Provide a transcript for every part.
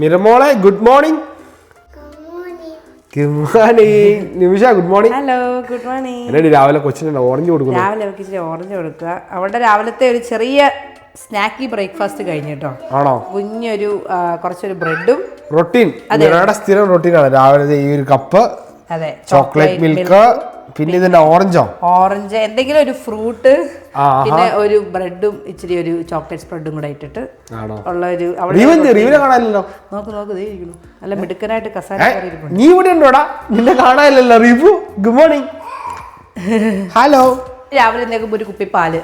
മിരമോളെ good morning good morning Nimisha good morning hello good morning എന്നടി രാവിലെ കൊച്ചിന് orange കൊടുക്കുന്നു? രാവിലെ അവർക്ക് ഇച്ചിരി ഓറഞ്ച് കൊടുക്കുക. അവളുടെ രാവിലത്തെ ഒരു ചെറിയ സ്നാക്കി ബ്രേക്ക്ഫാസ്റ്റ് കഴിഞ്ഞിട്ടോ കേട്ടോ ആണോ? കുഞ്ഞൊരു കുറച്ചൊരു ബ്രെഡും. റൊട്ടീൻ. സ്ഥിരം റൊട്ടീനാണ്. രാവിലെ ഈ ഒരു കപ്പ് അതെ. ചോക്ലേറ്റ് മിൽക്ക് പിന്നെ ഇതിന്റെ ഓറഞ്ചോ? ഓറഞ്ച് എന്തെങ്കിലും ഒരു ഫ്രൂട്ട് പിന്നെ ഒരു ബ്രെഡും ഇച്ചിരി ഒരു ചോക്ലേറ്റ് സ്പ്രെഡും കൂടെ ഇട്ടിട്ട് ഉള്ള ഒരു കാണാനില്ലല്ലോ? നോക്ക് നോക്ക് ഇരിക്കുന്നു. നല്ല മിടുക്കനായിട്ട് കസാര നീ ഇവിടെ ഉണ്ടോടാ? നിന്നെ കാണാനില്ലല്ലോ റീവു ഗുഡ് മോർണിംഗ് ഹലോ രാവിലെ എന്തെങ്കിലും ഒരു കുപ്പി പാൽ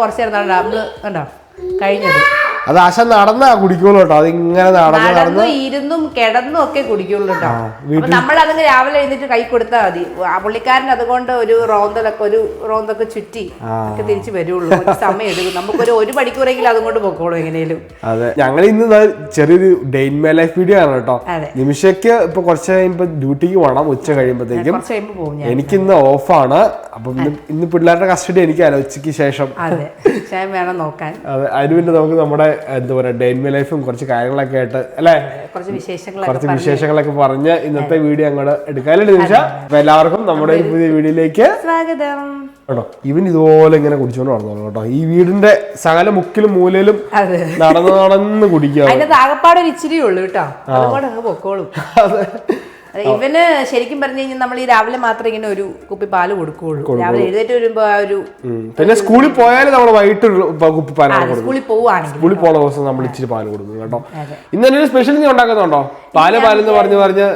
കുറച്ചേരം നമ്മൾ കണ്ടോ? കഴിഞ്ഞത്. അത് ആശ നടന്നാ കുടിക്കുള്ളൂ കേട്ടോ. അതിങ്ങനെ നടന്ന് നടന്ന് നടന്നും ഇരുന്നും കിടന്നും ഒക്കെ കുടിക്കുള്ളൂ കേട്ടോ. അപ്പൊ നമ്മൾ അതിന് രാവിലെ എഴുന്നേറ്റ് കൈ കൊടുത്താൽ മതി. ആ പുള്ളിക്കാരൻ അതുകൊണ്ട് ഒരു റോന്തലൊക്കെ ഒരു റോന്തൊക്കെ ചുറ്റി ഒക്കെ തിരിച്ചു വരുള്ളൂ. ഒരു സമയം എടുക്കും. നമുക്കൊരു ഒരു മണിക്കൂറെങ്കിലും അതുകൊണ്ട് പൊക്കോളൂ എങ്ങനെയും അതെ. ഞങ്ങൾ ഇന്ന് ദാ ചെറിയൊരു ഡെയിൻ മേ ലൈഫ് വീഡിയോ ആണ് കേട്ടോ. അതെ. നിമിഷയ്ക്ക് ഇപ്പൊ കുറച്ച് കഴിയുമ്പോ ഡ്യൂട്ടിക്ക് പോകണം ഉച്ച കഴിയുമ്പോഴത്തേക്കും കുറച്ച് കഴിയുമ്പോൾ പോകും ഞാൻ. എനിക്കിന്ന് ഓഫാണ് അപ്പം ഇന്ന് ഇന്ന് പിള്ളേരുടെ കസ്റ്റഡി എനിക്കാലോ ഉച്ചയ്ക്ക് ശേഷം. അതെ. വേണം നോക്കാൻ. അതെ. അതിന് പിന്നെ നമുക്ക് നമ്മുടെ എന്താ പറയുക ഡെയിൻ മേ ലൈഫും കുറച്ച് കാര്യങ്ങളൊക്കെ ആയിട്ട് അല്ലേ? കുറച്ച് വിശേഷങ്ങളൊക്കെ പറഞ്ഞ് ഇന്നത്തെ വീഡിയോ അങ്ങോട്ട് എടുക്കാനുള്ള നിമിഷ? അപ്പൊ എല്ലാവർക്കും നമ്മുടെ ഈ പുതിയ വീഡിയോയിലേക്ക് സ്വാഗതം. കേട്ടോ ഇവൻ ഇതുപോലെ ഇങ്ങനെ കുടിച്ചോണ്ട് നടന്നോളൂ കേട്ടോ. ഈ വീടിന്റെ സകല മുക്കിലും മൂലയിലും നടന്ന് നടന്ന് കുടിക്കുക. താകപ്പാട് ഒരു ഇച്ചിരി ഉള്ളു കേട്ടോ. അതുകൊണ്ട് അങ്ങ് പൊക്കോളും. ഇവന് ശരിക്കും പറഞ്ഞു കഴിഞ്ഞാൽ നമ്മൾ ഈ രാവിലെ മാത്രം ഇങ്ങനെ ഒരു കുപ്പി പാൽ കൊടുക്കുകയുള്ളൂ. രാവിലെ എഴുന്നേറ്റ് വരുമ്പോ ആ ഒരു പിന്നെ സ്കൂളിൽ പോയാലും നമ്മൾ വൈകിട്ട് കുപ്പി പാലാണ് സ്കൂളിൽ പോവുകയാണെങ്കിൽ സ്കൂളിൽ പോണ ദിവസം നമ്മൾ ഇച്ചിരി പാൽ കൊടുക്കും കേട്ടോ. ഇന്ന് തന്നെ സ്പെഷ്യൽ നീ ഉണ്ടാക്കുന്നുണ്ടോ? പാൽ പാലെന്ന് പറഞ്ഞു പറഞ്ഞ്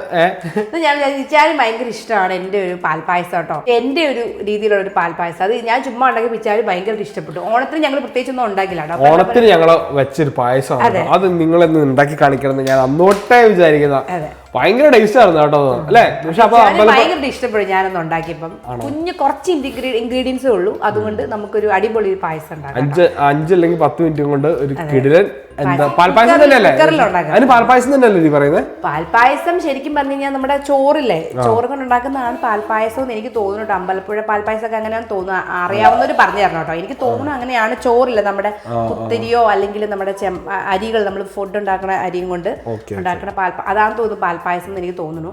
ഞാൻ പിച്ചാരി ഭയങ്കര ഇഷ്ടമാണ് എന്റെ ഒരു പാൽപായസം കേട്ടോ. എന്റെ ഒരു രീതിയിലുള്ള ഒരു പാൽപായസം അത് ഞാൻ ചുമ്മാ ഉണ്ടാക്കി പിച്ചാരി ഭയങ്കര ഇഷ്ടപ്പെട്ടു. ഓണത്തിന് ഞങ്ങൾ പ്രത്യേകിച്ച് ഒന്നും ഉണ്ടാക്കില്ല ഓണത്തിന് ഞങ്ങൾ വെച്ചൊരു പായസം. അത്. നിങ്ങളെന്ന് ഉണ്ടാക്കി കാണിക്കണം എന്ന് ഞാൻ അന്നോട്ടേ വിചാരിക്കുന്ന. ഭയങ്കര ടേസ്റ്റ് ആയിരുന്നു കേട്ടോ. അല്ലേ? പക്ഷെ അപ്പൊ ഭയങ്കര ഇഷ്ടപ്പെടും ഞാനൊന്ന് ഉണ്ടാക്കിയപ്പം. കുഞ്ഞ് കുറച്ച് ഇൻഗ്രീഡിയൻസേ ഉള്ളൂ. അതുകൊണ്ട് നമുക്കൊരു അടിപൊളി ഒരു പായസം ഉണ്ടാക്കാം അഞ്ച് അഞ്ച് അല്ലെങ്കിൽ പത്ത് മിനിറ്റ് കൊണ്ട് ഒരു കിടിലൻ എന്താ പാൽപ്പായസം തന്നെയല്ലേ. അതിന് പാൽപ്പായസം തന്നെയല്ലേ നീ പറയുന്നത് പാൽപ്പായസം ശരിക്കും പറഞ്ഞു കഴിഞ്ഞാൽ നമ്മുടെ ചോറില്ലേ? ചോറ് കൊണ്ട് ഉണ്ടാക്കുന്നതാണ് പാൽപ്പായസം എന്ന് എനിക്ക് തോന്നുന്നു അമ്പലപ്പുഴ പാൽപായസം ഒക്കെ അങ്ങനെ തോന്നുന്നു. അറിയാവുന്ന അറിയാവുന്നവർ പറഞ്ഞു തരണം കേട്ടോ. എനിക്ക് തോന്നുന്നു അങ്ങനെയാണ് ചോറില്ല? നമ്മുടെ കുത്തിരിയോ അല്ലെങ്കിൽ നമ്മുടെ അരികൾ നമ്മൾ ഫുഡ് ഉണ്ടാക്കുന്ന അരിയും കൊണ്ട് ഉണ്ടാക്കുന്ന പാൽ അതാണ് തോന്നുന്നു പാൽപ്പായസം എന്ന് എനിക്ക് തോന്നുന്നു.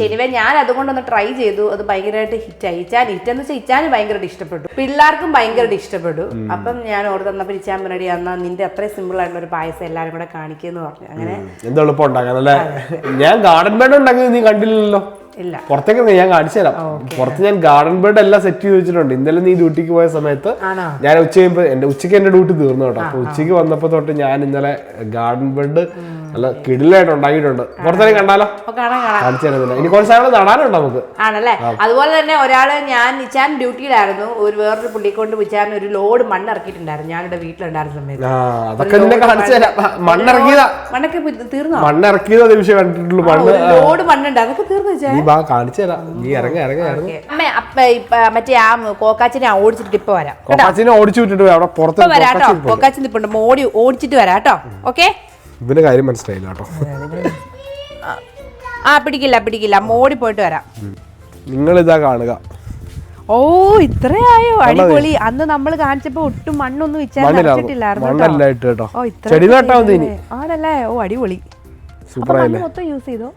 ശരിവേ ഞാൻ അതുകൊണ്ടൊന്ന് ട്രൈ ചെയ്തു. അത് ഭയങ്കരമായിട്ട് ഹിറ്റായി ഇച്ചാൻ ഹിറ്റ് എന്ന് വെച്ചാൽ ഇച്ചാൻ ഭയങ്കരമായിട്ട് ഇഷ്ടപ്പെട്ടു. പിള്ളേർക്കും ഭയങ്കരമായിട്ട് ഇഷ്ടപ്പെട്ടു. അപ്പം ഞാൻ ഓർത്ത് തന്നപ്പോൾ ഇച്ചാൻ പറഞ്ഞാൽ നിന്റെ അത്രയും സിമ്പിൾ ആയിട്ടുള്ള ഒരു പായസം എല്ലാവരും കൂടെ കാണിക്കുന്നു പറഞ്ഞു. അങ്ങനെ എന്താ എളുപ്പം ഉണ്ടാക്കാനല്ലേ ഞാൻ ഗാർഡൻ ബെഡ് ഉണ്ടാക്കിയത് നീ കണ്ടില്ലല്ലോ. ഇല്ല. പുറത്തേക്ക് ഞാൻ കാണിച്ചു തരാം. പുറത്ത് ഞാൻ ഗാർഡൻ ബെഡ് എല്ലാം സെറ്റ് ചെയ്ത് വെച്ചിട്ടുണ്ട്. ഇന്നലെ നീ ഡ്യൂട്ടിക്ക് പോയ സമയത്ത് ഞാൻ ഉച്ച കഴിയുമ്പോൾ എന്റെ ഉച്ചയ്ക്ക് എന്റെ ഡ്യൂട്ടി തീർന്നു കേട്ടോ. അപ്പൊ ഉച്ചയ്ക്ക് വന്നപ്പോ തൊട്ട് ഞാൻ ഇന്നലെ ഗാർഡൻ ബെഡ് നല്ല കിടിലായിട്ട് ഉണ്ടാക്കിയിട്ടുണ്ട്. പുറത്തേക്ക് കണ്ടാലോ? കാണിച്ചു തരുന്നില്ല. ഇനി കുറച്ച് സാധനങ്ങൾ നടാനുണ്ട് നമുക്ക്. ആണല്ലേ? അതുപോലെ തന്നെ ഒരാൾ ഞാൻ നിച്ചാൻ ഡ്യൂട്ടിയിലായിരുന്നു. ഒരു വേറൊരു പുള്ളിക്കൊണ്ട് വിചാൻ ഒരു ലോഡ് മണ്ണ് ഇറക്കിയിട്ടുണ്ടായിരുന്നു ഞാനിവിടെ വീട്ടിലുണ്ടായിരുന്ന സമയത്ത്. അതൊക്കെ നിന്നെ കാണിച്ചു തരാം. മണ്ണിറക്കിയതാ. മണ്ണൊക്കെ ഇപ്പൊ തീർന്നോ? മണ്ണിറക്കിയതാ നിമിഷം കണ്ടിട്ടുള്ളൂ. മണ്ണ് ഒരു ലോഡ് മണ്ണുണ്ട്. അതൊക്കെ തീർന്നു നീ ബാ കാണിച്ചു തരാം. നീ ഇറങ്ങി ഇറങ്ങി ഇറങ്ങി. അമ്മ അപ്പ മറ്റേ ആ കോക്കാച്ചിനെ ഓടിച്ചിട്ട് ഇപ്പൊ വരാം. കോക്കാച്ചിനെ ഓടിച്ചു വിട്ടിട്ട് അവിടെ പുറത്ത് ഇപ്പൊ ഓടി ഓടിച്ചിട്ട് വരാം കേട്ടോ. ഓക്കെ? ഇവന്റെ കാര്യം മനസ്സിലായില്ല കേട്ടോ. ആ പിടിക്കില്ല പിടിക്കില്ല. മോടി പോയിട്ട് വരാം. നിങ്ങൾ ഇതാ കാണുക. ഓ ഇത്രയായോ? അടിപൊളി. അന്ന് നമ്മൾ കാണിച്ചപ്പോ ഒട്ടും മണ്ണൊന്നും വിചാരിച്ചിട്ടില്ലായിരുന്നു ഓ ഇത്ര ആണല്ലേ? ഓ അടിപൊളി. സൂപ്പർ മണ്ണ് മൊത്തം യൂസ് ചെയ്തോ?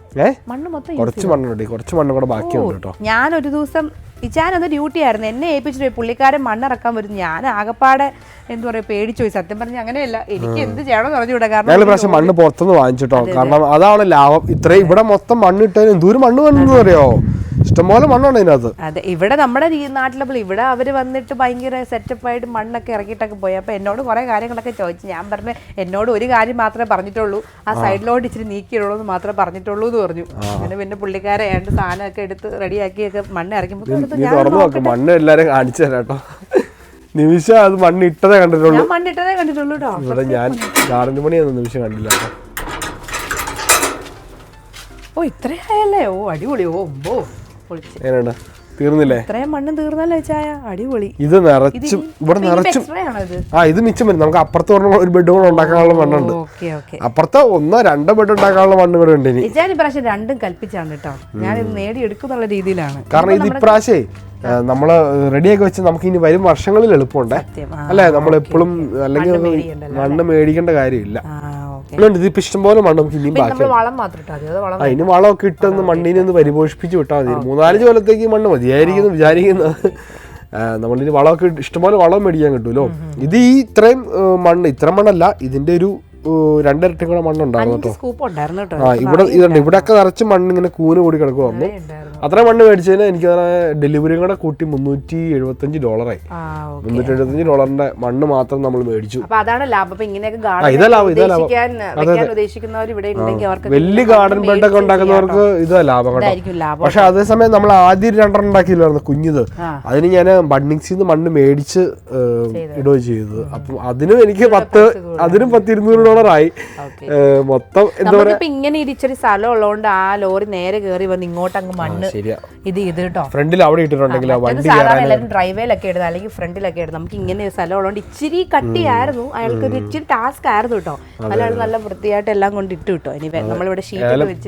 മണ്ണ് മൊത്തം കുറച്ച് മണ്ണുണ്ട് കുറച്ച് മണ്ണ് കൂടെ ബാക്കിയുണ്ട് കേട്ടോ. ഞാൻ ഒരു ദിവസം ഇച്ചാൻ ഒന്ന് ഡ്യൂട്ടി ആയിരുന്നു. എന്നെ ഏൽപ്പിച്ചിട്ട് പോയി. പുള്ളിക്കാരൻ മണ്ണിറക്കാൻ വരും ഞാൻ ആകപ്പാടെ എന്താ പറയുക പേടിച്ചു പോയി. സത്യം പറഞ്ഞ അങ്ങനെയല്ല. എനിക്ക് എന്ത് ചെയ്യണമെന്ന് പറഞ്ഞു വിടാം കാരണം ഞങ്ങൾ പ്രാവശ്യം മണ്ണ് പുറത്തുനിന്ന് വാങ്ങിച്ചിട്ടോ. കാരണം അതാണ് ലാഭം. ഇത്രയും ഇവിടെ മൊത്തം മണ്ണ് ഇട്ടതിന് എന്തോരം മണ്ണ് വന്നു അറിയോ? ഇഷ്ടംപോലെ മണ്ണാണ് ഇതിനകത്ത് അതെ ഇവിടെ നമ്മുടെ ഈ നാട്ടിലെ പോലെ ഇവിടെ അവർ വന്നിട്ട് ഭയങ്കര സെറ്റപ്പ് ആയിട്ട് മണ്ണൊക്കെ ഇറക്കിയിട്ടൊക്കെ പോയി. അപ്പൊ എന്നോട് കുറേ കാര്യങ്ങളൊക്കെ ചോദിച്ചു. ഞാൻ പറഞ്ഞു എന്നോട് ഒരു കാര്യം മാത്രമേ പറഞ്ഞിട്ടുള്ളൂ. ആ സൈഡിലോട്ട് ഇച്ചിരി നീക്കിയുള്ളൂ എന്ന് മാത്രമേ പറഞ്ഞിട്ടുള്ളൂ എന്ന് പറഞ്ഞു. അങ്ങനെ പിന്നെ പുള്ളിക്കാരെ ഏണ്ട സാധനമൊക്കെ എടുത്ത് റെഡിയാക്കിയൊക്കെ മണ്ണ് ഇറക്കുമ്പോൾ നീ തുറന്നു നോക്ക് മണ്ണ് എല്ലാരും കാണിച്ചു തരാം കേട്ടോ. നിമിഷ അത് മണ്ണ് ഇട്ടതേ കണ്ടിട്ടുള്ളൂ. ഞാൻ മണ്ണിട്ടതേ കണ്ടിട്ടുള്ളൂ കേട്ടോ. ഇവിടെ ഞാൻ ഗാർഡൻ പണിയൊന്നും നിമിഷം കണ്ടില്ല കേട്ടോ. ഓ ഇത്രയായല്ലേ ഓ അടിപൊളി. ഓ എങ്ങനെയുണ്ട്? തീർന്നില്ലേ? ഇത്രയും മണ്ണ് തീർന്നല്ലേ ചായ? അടിപൊളി. ഇത് നിറച്ചും ഇവിടെ നിറച്ചും ആ ഇത് മിച്ചം വരും. നമുക്ക് അപ്പുറത്ത് പറഞ്ഞ ഒരു ബെഡ് കൂടെ ഉണ്ടാക്കാനുള്ള മണ്ണുണ്ട്. അപ്പുറത്ത് ഒന്നോ രണ്ടോ ബെഡ് ഉണ്ടാക്കാനുള്ള മണ്ണ് കൂടെ ഉണ്ട് ഇനി. ഇപ്രാവശ്യം രണ്ടും കൽപ്പിച്ചാണ് കേട്ടോ. ഞാൻ ഇത് നേടിയെടുക്കുന്നുള്ള രീതിയിലാണ്. കാരണം ഇത് ഇപ്രാവശ്യേ നമ്മൾ റെഡിയാക്കി വെച്ച് നമുക്ക് ഇനി വരും വർഷങ്ങളിൽ എളുപ്പമുണ്ടേ. അല്ലെ? നമ്മൾ എപ്പോഴും അല്ലെങ്കിൽ മണ്ണ് മേടിക്കേണ്ട കാര്യമില്ല. ഇതിപ്പോ ഇഷ്ടംപോലെ മണ്ണ് നമുക്ക് ഇനിയും ബാക്കി വളമൊക്കെ ഇട്ടൊന്ന് മണ്ണിനെ ഒന്ന് പരിപോഷിപ്പിച്ച് വിട്ടാൽ മതി. മൂന്നാലഞ്ച് കൊല്ലത്തേക്ക് മണ്ണ് മതിയായിരിക്കുന്നു വിചാരിക്കുന്നു. ആ, നമ്മളിനി വളമൊക്കെ ഇഷ്ടംപോലെ വളം മേടിക്കാൻ കിട്ടുമല്ലോ ഇത് ഈ ഇത്രയും മണ്ണ് ഇത്ര മണ്ണല്ല ഇതിന്റെ ഒരു രണ്ടിരട്ടി കൂടെ മണ്ണുണ്ടായിരുന്നു കേട്ടോ. ആ ഇവിടെ ഇതുണ്ട് ഇവിടെയൊക്കെ നിറച്ച് മണ്ണ് ഇങ്ങനെ കൂന് കൂടി കിടക്കുമായിരുന്നു അത്ര മണ്ണ് മേടിച്ചതിന് എനിക്ക് ഡെലിവറിയും കൂടെ കൂട്ടി മുന്നൂറ്റി എഴുപത്തഞ്ച് ഡോളറായി. മുന്നൂറ്റി എഴുപത്തഞ്ച് ഡോളറിന്റെ മണ്ണ് മാത്രം നമ്മൾ മേടിച്ചു. അതാണ് ലാഭം. ഇതാ ഇതാ വലിയ ഗാർഡൻ ബെഡ് ഒക്കെ ഉണ്ടാക്കുന്നവർക്ക് ഇതാ ലാഭം കേട്ടോ. പക്ഷെ അതേസമയം നമ്മൾ ആദ്യം രണ്ടെണ്ണം ഉണ്ടാക്കിയില്ലായിരുന്നു കുഞ്ഞത്. അതിന് ഞാൻ ബണ്ണിങ്സിൽ നിന്ന് മണ്ണ് മേടിച്ച് ഇടുകയും ചെയ്തത്. അപ്പം അതിനും എനിക്ക് പത്ത് അതിനും പത്ത് ഇരുന്നൂറ് ഡോളറായി. മൊത്തം എന്താ പറയുക ഇങ്ങനെ ഇരിച്ചൊരു സ്ഥലം ഉള്ളതുകൊണ്ട് ആ ലോറി നേരെ കയറി വന്ന് ഇങ്ങോട്ട് അങ്ങ് മണ്ണ് ഇത് ചെയ്ത് കേട്ടോ. ഫ്രണ്ടിൽ അവിടെ ഇട്ടിട്ടുണ്ടെങ്കിൽ എല്ലാവരും ഡ്രൈവേലൊക്കെ ഇടുന്നത് അല്ലെങ്കിൽ ഫ്രണ്ടിലൊക്കെ ഇടുന്നത്. നമുക്ക് ഇങ്ങനെ ഒരു സ്ഥലം ഉള്ളതുകൊണ്ട് ഇച്ചിരി കട്ടിയായിരുന്നു. അയാൾക്ക് ഒരു ഇച്ചിരി ടാസ്ക് ആയിരുന്നു കേട്ടോ. അയാൾ നല്ല വൃത്തിയായിട്ട് എല്ലാം കൊണ്ട് ഇട്ട് കിട്ടോ. ഇനി നമ്മളിവിടെ ഷീറ്റ്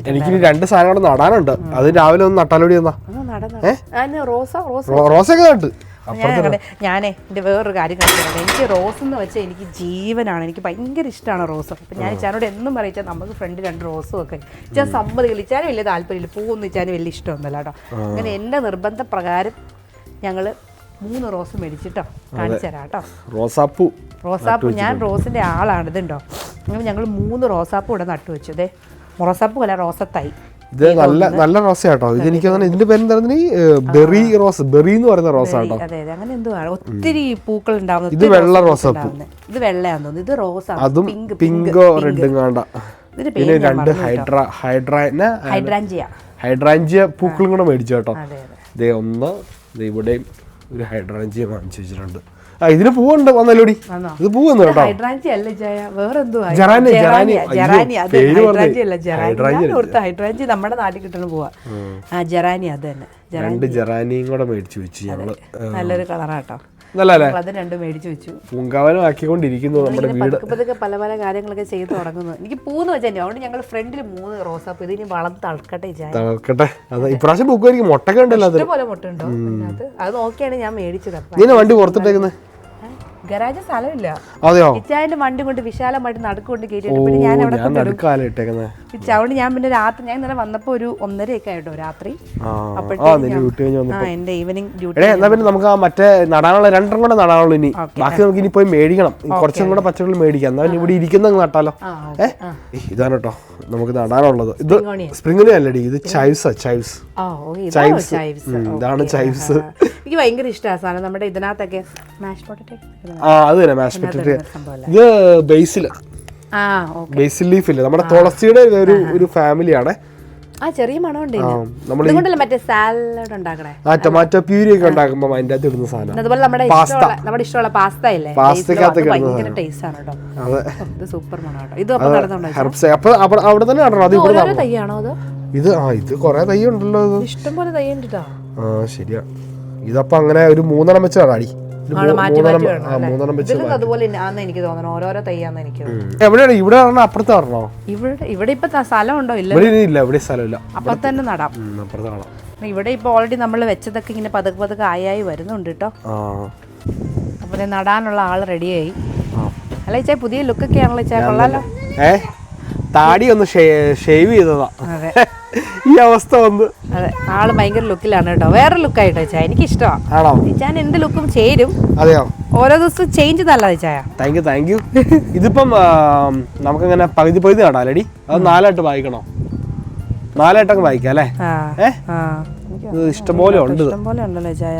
എനിക്ക് രണ്ട് സാധനം കൂടെ നടാനുണ്ട് അത് രാവിലെ ഒന്ന് നട്ടാലോടി അതിന് റോസ റോസ്. റോ- റോസൊക്കെ നട്ട്. ഞാൻ ഞാനേ എന്റെ വേറൊരു കാര്യം കാണിക്കുന്നത് എനിക്ക് റോസ് എന്ന് വെച്ചാൽ എനിക്ക് ജീവനാണ്. എനിക്ക് ഭയങ്കര ഇഷ്ടമാണ് റോസ്. അപ്പം ഞാൻ ഇച്ചാനോട് എന്നും പറയിച്ചാൽ നമുക്ക് ഫ്രണ്ട് രണ്ട് റോസും ഒക്കെ. ഇച്ചാൻ സമ്മതിക്കില്ല. ഇച്ചാനും വലിയ താല്പര്യമില്ല. പൂവൊന്നും ഇച്ചാനും വലിയ ഇഷ്ടമൊന്നുമല്ല കേട്ടോ. അങ്ങനെ എന്റെ നിർബന്ധ പ്രകാരം ഞങ്ങൾ മൂന്ന് റോസ് മേടിച്ചിട്ടോ. കാണിച്ചു തരാം കേട്ടോ. റോസാപ്പൂ റോസാപ്പൂ ഞാൻ റോസിന്റെ ആളാണ് ഇതുണ്ടോ? അങ്ങനെ ഞങ്ങൾ മൂന്ന് റോസാപ്പൂ ഇവിടെ നട്ടു വെച്ചു അതെ റോസാപ്പൂ അല്ല റോസത്തൈ. ഇത് നല്ല നല്ല റോസ കേട്ടോ ഇത് എനിക്ക് അങ്ങനെ ഇതിന്റെ പേരെന്തായിരുന്നു ഈ ബെറി റോസ് ബെറി എന്ന് പറയുന്ന റോസ് ആട്ടോ അതെ അതെ. അങ്ങനെ എന്തോ ഒത്തിരി പൂക്കൾ ഉണ്ടാവുന്നത് ഇത് വെള്ള റോസ്. ഇത് വെള്ളയാന്ന് തോന്നുന്നു. ഇത് റോസാ. അതും പിങ്ക് റെഡും കാണ്ട. പിന്നെ പേര് രണ്ട് ഹൈഡ്ര ഹൈഡ്ര ഹൈഡ്രാഞ്ചിയ. ഹൈഡ്രാഞ്ചിയ പൂക്കളും കൂടെ മേടിച്ചു കേട്ടോ. ദേ ഒന്ന് ഇവിടെയും ഒരു ഹൈഡ്രാഞ്ചിയ വാങ്ങിച്ചു വെച്ചിട്ടുണ്ട്. ഇതിന് പൂവുണ്ട് വന്നല്ലോടി. ഇത് പൂവെന്ന് കേട്ടോ. ഹൈഡ്രാഞ്ചി അല്ല ജയ? വേറെന്തോ ജെറാനി, ജെറാനി. ജെറാനി. അത് ഹൈഡ്രാഞ്ചി അല്ല ജെറാനി. ഓർത്ത ഹൈഡ്രാഞ്ചി നമ്മുടെ നാട്ടിൽ കിട്ടുന്ന പൂവാ. ആ ജെറാനി അത് തന്നെ. രണ്ട് ജെറാനിയും കൂടെ മേടിച്ചു വെച്ചു ഞങ്ങൾ. നല്ലൊരു കളറാട്ടോ പൂങ്കാവനം ആക്കിക്കൊണ്ടിരിക്കുന്നു നമ്മുടെ വീട്. പതുക്കെ പല പല കാര്യങ്ങളൊക്കെ ചെയ്ത് തുടങ്ങുന്നു. എനിക്ക് പൂന്ന് വെച്ചാൽ അതുകൊണ്ട് ഞങ്ങൾ ഫ്രണ്ടിൽ മൂന്ന് റോസാപ്പ്. ഇനി വളം തളക്കട്ടെ ചായ തളർക്കട്ടെ. അത് ഇപ്രാവശ്യം പൂക്കുമായിരിക്കും മുട്ടൊക്കെ ഉണ്ടല്ലോ അത് ഇഷ്ടംപോലെ മുട്ടുണ്ടോ അതിനകത്ത്. അത് നോക്കിയാണ് ഞാൻ മേടിച്ചത്. വണ്ടി പുറത്തിട്ടേക്കുന്നത് ഗരാജ് സ്ഥലമില്ല. അതെയോ? ഇച്ചായന്റെ വണ്ടി കൊണ്ട് വിശാലമായിട്ട് നടക്കൊണ്ട് കയറ്റിയിട്ട് പിന്നെ ഞാൻ അവിടെ അതുകൊണ്ട് ഞാൻ പിന്നെ രാത്രി ഞാൻ ഇന്നലെ വന്നപ്പോ ഒരു ഒന്നരയൊക്കെ ആയിട്ടോ രാത്രി? എന്റെ ഈവനിങ് ഡ്യൂട്ടി എന്നാ പിന്നെ നമുക്ക് ആ മറ്റേ നടാനുള്ള രണ്ടും കൂടെ നടാനുള്ളൂ ഇനി. ബാക്കി നമുക്ക് ഇനി പോയി മേടിക്കണം. കുറച്ചും കൂടെ പച്ചക്കറി മേടിക്കാം. എന്നാ ഇവിടെ ഇരിക്കുന്ന നട്ടാലോ. ഏഹ് ഇതാണ് കേട്ടോ നമുക്ക് നടാനുള്ളത്. ഇത്. സ്പ്രിംഗിന് അല്ലടി ഇത് ചൈവ്സ് ചൈവ്സ് ചൈവ്സ് ഇതാണോ ചൈവ്സ്. എനിക്ക് ഭയങ്കര ഇഷ്ടമാണ് സാധനം. നമ്മുടെ ഇതിനകത്തൊക്കെ മാഷ് പൊട്ടറ്റോ ആ അത് തന്നെ മാഷ് പൊട്ടറ്റ് ഇത് ബേസിൽ ബേസിൽ ലീഫ് ഇല്ല? നമ്മുടെ തുളസിയുടെ ഒരു ഒരു ഫാമിലിയാണ് ആ ചെറിയ മണമുണ്ട് ഇതിന്. ഇതുകൊണ്ടല്ലേ മറ്റേ സാലഡ് ഉണ്ടാക്കണേ? ആ ടൊമാറ്റോ പ്യൂരി ഒക്കെ ഉണ്ടാക്കുമ്പോൾ അതിന്റെ അകത്ത് ഇടുന്ന സാധനം. അതുപോലെ നമ്മുടെ ഇഷ്ടമുള്ള നമ്മുടെ ഇഷ്ടമുള്ള പാസ്ത ഇല്ലേ? ഭയങ്കര ടേസ്റ്റ് ആണ് കേട്ടോ. ഇത് സൂപ്പർ മണം കേട്ടോ. ഇത് അപ്പോൾ നടന്നുണ്ടോ ഹെർബ്സ് അപ്പൊ അവിടെ തന്നെ നടണം. അത് ഇവിടെ തൈയാണോ അത്? ഇത് ആ ഇത് കൊറേ തൈ ഉണ്ടല്ലോ ഇഷ്ടം പോലെ തൈ ഉണ്ട് ആ ശരിയാ. ഇതപ്പൊ അങ്ങനെ ഒരു മൂന്നെണ്ണം വെച്ച് നടാടി അതുപോലെ ആന്ന് എനിക്ക് തോന്നുന്നു ഓരോരോ തൈയാന്ന് എനിക്ക് എവിടെയാണ്? ഇവിടെ അപ്പുറത്ത് പറഞ്ഞോ? ഇവിടെ ഇവിടെ ഇപ്പൊ സ്ഥലം ഉണ്ടോ ഇല്ല ഇവിടെ ഇല്ല ഇവിടെ സ്ഥലമില്ല. അപ്പൊ തന്നെ നടാം. ഉം, അപ്പുറത്ത് കാണാം ഇവിടെ ഇപ്പൊ ഓൾറെഡി നമ്മൾ വെച്ചതൊക്കെ ഇങ്ങനെ പതുക്കെ പതുക്കെ ആയി വരുന്നുണ്ട് കേട്ടോ അപ്പൊ നടാനുള്ള ആൾ റെഡിയായി. അല്ല ഇച്ചാ പുതിയ ലുക്കൊക്കെ ആണല്ലോ ഇച്ചാ. കൊള്ളാലോ. ഏ? താടി ഒന്ന് ഷേവ് ചെയ്തതാ. അതെ. ഈ അവസ്ഥ വന്ന്. അതെ ആൾ ഭയങ്കര ലുക്കിലാണ് കേട്ടോ. വേറെ ലുക്കായിട്ടോ ചായ. എനിക്ക് ഇഷ്ടമാണ് ആണോ? ഇച്ചാൻ എന്ത് ലുക്കും ചേരും. അതെയോ? ഓരോ ദിവസവും ചേഞ്ച് നല്ലത് ചായ. താങ്ക് യു താങ്ക് യു ഇതിപ്പം നമുക്ക് നമുക്കങ്ങനെ പകുതി പകുതി നടാലടി അത് നാലായിട്ട് വായിക്കണോ? നാലായിട്ടങ്ങ് വായിക്കാം അല്ലേ? ഇഷ്ടംപോലെ ഉണ്ട് ഇത് ഇഷ്ടം പോലെ ഉണ്ടല്ലോ ഇച്ചായ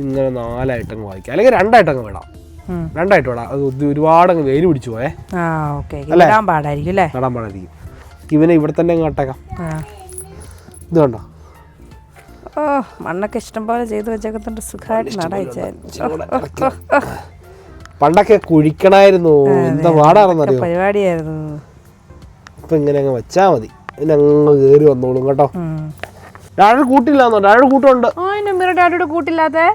ഇങ്ങനെ നാലായിട്ടങ്ങ് വായിക്കാം. അല്ലെങ്കിൽ രണ്ടായിട്ടങ്ങ് വേണം. രണ്ടായിട്ട് വേണം അത് ഒത്തി- ഒരുപാട് അങ്ങ് വെയിൽ പിടിച്ചു പോയേ. ഇടാൻ പാടായിരിക്കും നടാൻ പാടായിരിക്കും. ഇവനെ ഇവിടെ തന്നെ കാട്ടേക്കാം ഇതുകൊണ്ടോ ഇത് കണ്ടോ? ഓ മണ്ണൊക്കെ ഇഷ്ടം പോലെ ചെയ്തു വെച്ചേക്കത്തോണ്ട് സുഖമായിട്ട് നടായിച്ചാൽ പണ്ടൊക്കെ കുഴിക്കണായിരുന്നു. എന്താ പാടാണെന്നറിയോ? പരിപാടിയായിരുന്നു. ഇപ്പൊ ഇങ്ങനെ അങ്ങ് വെച്ചാ മതി. പിന്നെ അങ്ങ് കേറി വന്നോളും കേട്ടോ. ഡാഡ് രാഴ കൂട്ടില്ലാന്നോ? രാഴ കൂട്ടുണ്ട്. ഡാഡിയുടെ കൂട്ടില്ലാതെ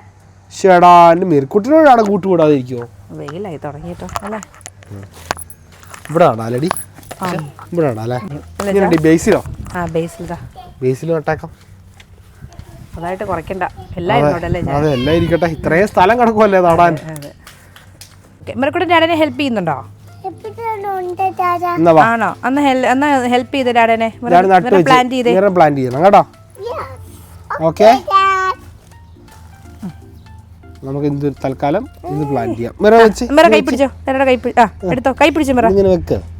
ചേടാ എന്റെ മെരുക്കുട്ടിനോട് ആടെ കൂട്ട് കൂടാതിരിക്കുമോ വെയിലായി തുടങ്ങിട്ടോ അല്ലേ? ഇവിടെ ആടാലടി ഇവിടെ ആടാല്ലേ ഇങ്ങനെ ബേസിലോ? ആ ബേസിൽ നട്ടേക്കാം അതായിട്ട് കുറയ്ക്കണ്ട. എല്ലാം ഞാൻ? അതെ എല്ലാം ഇരിക്കട്ടെ. ഇത്രയും സ്ഥലം കിടക്കുമല്ലേ നടാൻ? ഡാഡിനെ ഹെൽപ്പ് ചെയ്യുന്നുണ്ടോ? ആണോ? അന്ന് അന്ന് ഹെൽപ്പ് ചെയ്ത് ഡാഡനെ? പ്ലാൻ ചെയ്തേ. പ്ലാൻ ചെയ്യണം കേട്ടോ. ഓക്കെ. നമുക്ക് തൽക്കാലം ഇത് പ്ലാൻ ചെയ്യാം. മിറ വെച്ച് മിറ കൈ പിടിച്ചോ. കൈ ആ എടുത്തോ. കൈ പിടിച്ചോ മിറ. ഇങ്ങനെ വെക്ക്. ആ,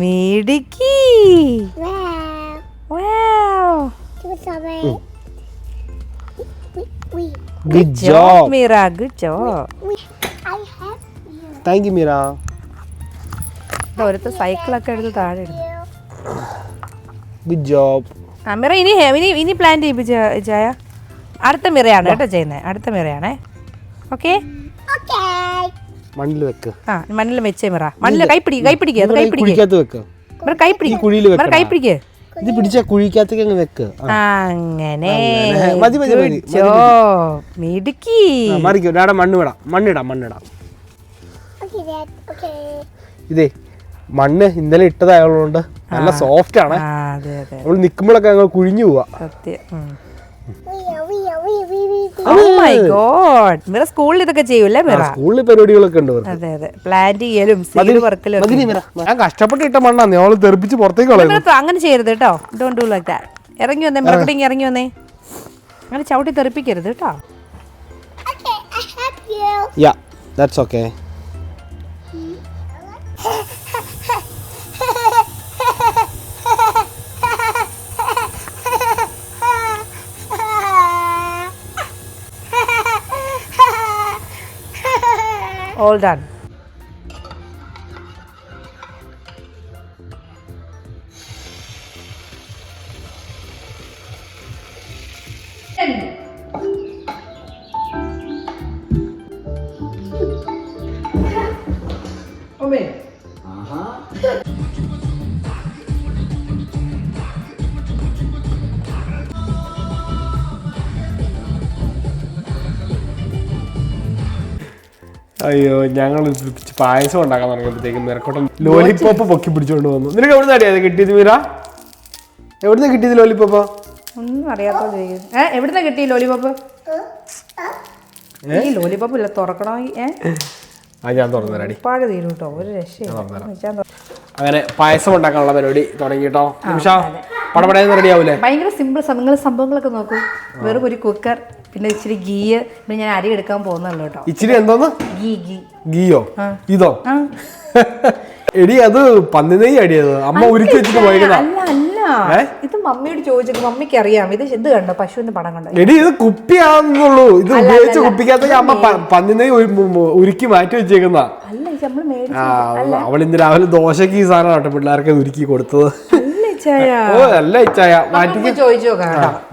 മിടുക്കി. Wow. Good job Mira good job thank you Meera ഓരത്ത് സൈക്കിളൊക്കെ എടുത്ത് താഴെ ഇടുന്നു. ഗുഡ് ജോബ് ആ മിറ ഇനി ഹെ- ഇനി ഇനി പ്ലാൻ ചെയ്യിപ്പിച്ച ചായ അടുത്ത മിറയാണ് കേട്ടോ ചെയ്യുന്നത് അടുത്ത മിറയാണേ. ഓക്കെ മണ്ണിൽ വെക്ക്. ആ മണ്ണിൽ വെച്ചേ മിറ. മണ്ണിൽ കൈ പിടിക്കുക കൈ പിടിക്കുക അത് കൈ ഈ പിടിക്കുക കുഴിക്കകത്ത് വെക്ക്. മിറ കൈ ഈ കുഴിയിൽ മിറ കൈ വെക്കണം. പിടിക്കുക ഇത് പിടിച്ച കുഴിക്കകത്തേക്ക് അങ്ങ് വെക്ക്. ആ. അങ്ങനെ. അങ്ങനെ. മതി, മതി, മതി. Good job. മിടുക്കി. ആ, മറിക്കോ. ഡാഡ മണ്ണ് വിടാം. മണ്ണിടാം മണ്ണിടാം ഇതേ മണ്ണ് ഇന്നലെ ഇട്ടതായതുകൊണ്ട് നല്ല സോഫ്റ്റ് ആണ് ആ അതെ അതെ. നമ്മൾ നിൽക്കുമ്പോഴൊക്കെ അങ്ങ് കുഴിഞ്ഞു പോവാ. സത്യം. ഉം. Oh my God. മിറ സ്കൂളിൽ ഇതൊക്കെ ചെയ്യൂലേ മിറ? സ്കൂളിൽ പരിപാടികളൊക്കെ ഉണ്ട് ഇവർക്ക്. അതെ അതെ. പ്ലാന്റ് ചെയ്യലും സീഡ് വർക്കലും മതി മിറ. ഞാൻ കഷ്ടപ്പെട്ട് ഇട്ട മണ്ണാ അവളെ തെറിപ്പിച്ച് പുറത്തേക്ക് കളയുന്നു. മിറ, അങ്ങനെ ചെയ്യരുത് കേട്ടോ. ഡോണ്ട് ഡു ലൈക്ക് ദാറ്റ് ഇറങ്ങി വന്നേ മിറക്കടിങ് ഇറങ്ങി വന്നേ. അങ്ങനെ ചവിട്ടി തെറിപ്പിക്കരുത് കേട്ടോ. Yeah that's okay all done. Come in. Uh-huh. അയ്യോ ഞങ്ങൾ പായസം ഉണ്ടാക്കാൻ തുടങ്ങിയപ്പോഴത്തേക്കും മിറക്കോട്ടം ലോലിപ്പോപ്പ് പൊക്കി പിടിച്ചോണ്ട് വന്നു. നിനക്ക് എവിടെ എവിടുന്ന് അറിയാതെ കിട്ടിയത് മീര? എവിടുന്ന് കിട്ടിയത് ലോലിപ്പോപ്പ് ഒന്നും അറിയാത്തോണ്ട് ഏ എവിടുന്ന കിട്ടി ലോലിപോപ്പ് ഈ ലോലിപോപ്പ് ഇല്ല തുറക്കണമെങ്കിൽ ആ ഞാൻ തുറന്നു തരാടി പാട് തീരും കേട്ടോ ഒരു രക്ഷയില്ല. അങ്ങനെ പായസം ഉണ്ടാക്കാനുള്ള പരിപാടി തുടങ്ങി കേട്ടോ നിമിഷ പടപടയെന്ന് റെഡി ആവൂലേ? ഭയങ്കര സിമ്പിൾ നിങ്ങൾ സംഭവങ്ങളൊക്കെ നോക്കൂ. വെറും ഒരു കുക്കർ പിന്നെ ഇച്ചിരി ഗീ പിന്നെ ഞാൻ അരി എടുക്കാൻ പോകുന്നുള്ളൂ കേട്ടോ. ഇച്ചിരി എന്തോന്ന്? ഗീ ഗീ. ഗീയോ? ഇതോ? എടി അത് പന്നി നെയ്യ് അടിയത്. അമ്മ ഉരുക്കി വെച്ചിട്ട് അല്ല അല്ല. ഇത് മമ്മിയോട് ചോദിച്ചു മമ്മിക്ക് അറിയാം ഇത് ഇത് കണ്ടോ? പശുവിന്റെ പടം കണ്ടോ? എടി ഇത് കുപ്പിയാണെന്നുള്ളൂ. ഇത് ഉപയോഗിച്ച് കുപ്പിക്കാത്ത അമ്മ പന്നി നെയ്യ് ഉരുക്കി മാറ്റി വെച്ചേക്കുന്ന അവൾ ഇന്ന് രാവിലെ ദോശക്ക് ഈ സാധനം പിള്ളേർക്ക് ഉരുക്കി കൊടുത്തത്. ഓ അല്ല ഇച്ചായ. മാറ്റി ചോദിച്ചു